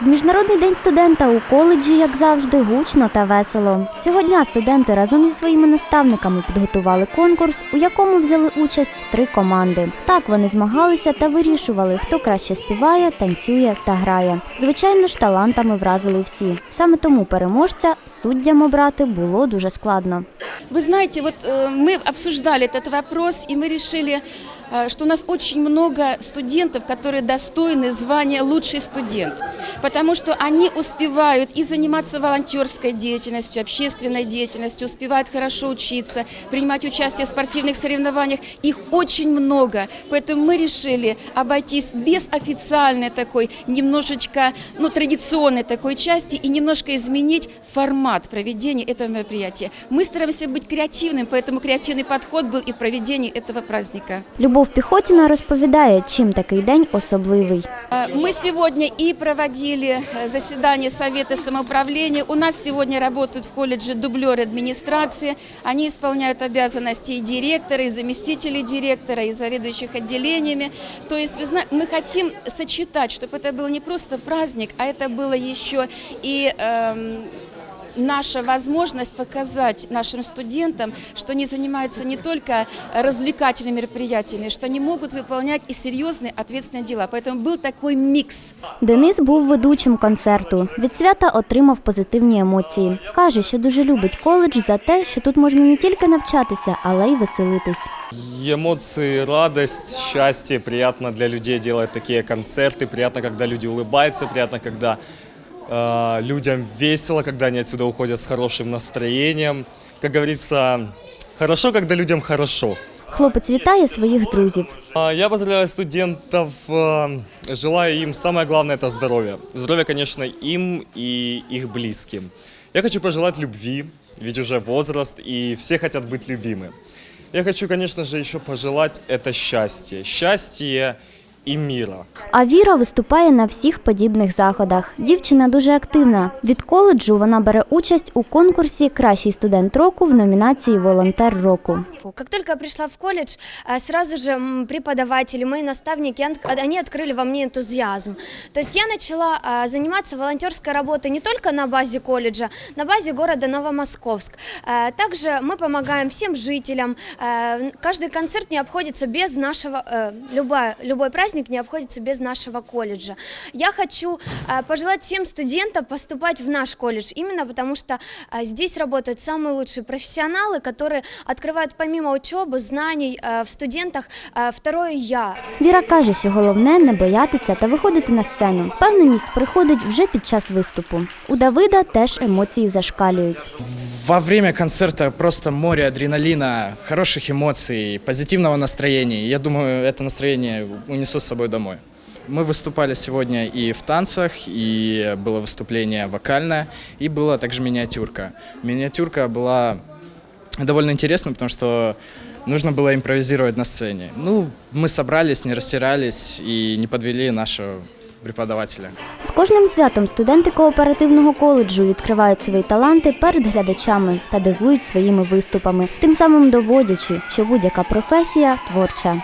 В міжнародний день студента у коледжі, як завжди, гучно та весело. Цього дня студенти разом зі своїми наставниками підготували конкурс, у якому взяли участь три команди. Так вони змагалися та вирішували, хто краще співає, танцює та грає. Звичайно ж, талантами вразили всі. Саме тому переможця суддям обрати було дуже складно. Вы знаете, вот э, мы обсуждали этот вопрос, и мы решили, э, Что у нас очень много студентов, которые достойны звания «лучший студент», потому что они успевают и заниматься волонтерской деятельностью, общественной деятельностью, успевают хорошо учиться, принимать участие в спортивных соревнованиях. Их очень много, поэтому мы решили обойтись без официальной такой, немножечко, ну, традиционной такой части и немножко изменить формат проведения этого мероприятия. Мы стараемся быть креативным, поэтому креативный подход был и в проведении этого праздника. Любов Піхотіна розповідає, чим такий день особливий. Э, Мы сегодня и проводили э, заседание Совета самоуправления. У нас сегодня работают в колледже дублеры администрации. Они исполняют обязанности и директора, и заместителей директора, и заведующих отделениями. То есть вы зна- мы хотим сочетать, чтобы это был не просто праздник, а это было еще и эм, наша возможность показать нашим студентам, что они занимаются не только развлекательными мероприятиями, что они могут выполнять и серьезные ответственные дела. Поэтому был такой микс. Денис був ведучим концерту. Від свята отримав позитивні емоції. Каже, що дуже любить коледж за те, що тут можна не тільки навчатися, але й веселитись. И Эмоции, радость, счастье. Приятно для людей делать такие концерты. Приятно, когда люди улыбаются. Приятно, когда э, людям весело, когда они отсюда уходят с хорошим настроением. Как говорится, хорошо, когда людям хорошо. Хлопець вітає своїх друзів. А, Я поздравляю студентов, э, желаю им самое главное это здоровье. Здоровье, конечно, им и их близким. Я хочу пожелать любви, ведь уже возраст, и все хотят быть любимы. Я хочу, конечно же, еще пожелать это счастье. Счастье и мира. А Віра виступає на всіх подібних заходах. Дівчина дуже активна. Від коледжу вона бере участь у конкурсі Кращий студент року в номінації Волонтер року. Как только я пришла в колледж, а, сразу же м, преподаватели, мои наставники, ан- они открыли во мне энтузиазм. То есть я начала а, заниматься волонтерской работой не только на базе колледжа, на базе города Новомосковск. А, Также мы помогаем всем жителям. А, Каждый концерт не обходится без нашего, э, любая, любой праздник не обходится без нашего колледжа. Я хочу а, пожелать всем студентам поступать в наш колледж, именно потому что а, здесь работают самые лучшие профессионалы, которые открывают помимо учебы, знаний а, в студентах а, второе «я». Віра каже, що головне не боятися та виходити на сцену. Впевненість приходить вже під час виступу. У Давида теж емоції зашкалюють. Во время концерта просто море адреналина, хороших эмоций, позитивного настроения. Я думаю, это настроение унесу с собой домой. Мы выступали сегодня и в танцах, и было выступление вокальное, и была также миниатюрка. Миниатюрка была довольно интересной, потому что нужно было импровизировать на сцене. Ну, мы собрались, не растирались и не подвели нашего преподавателя. З кожним святом студенти кооперативного коледжу відкривають свої таланти перед глядачами та дивують своїми виступами, тим самим доводячи, що будь-яка професія творча.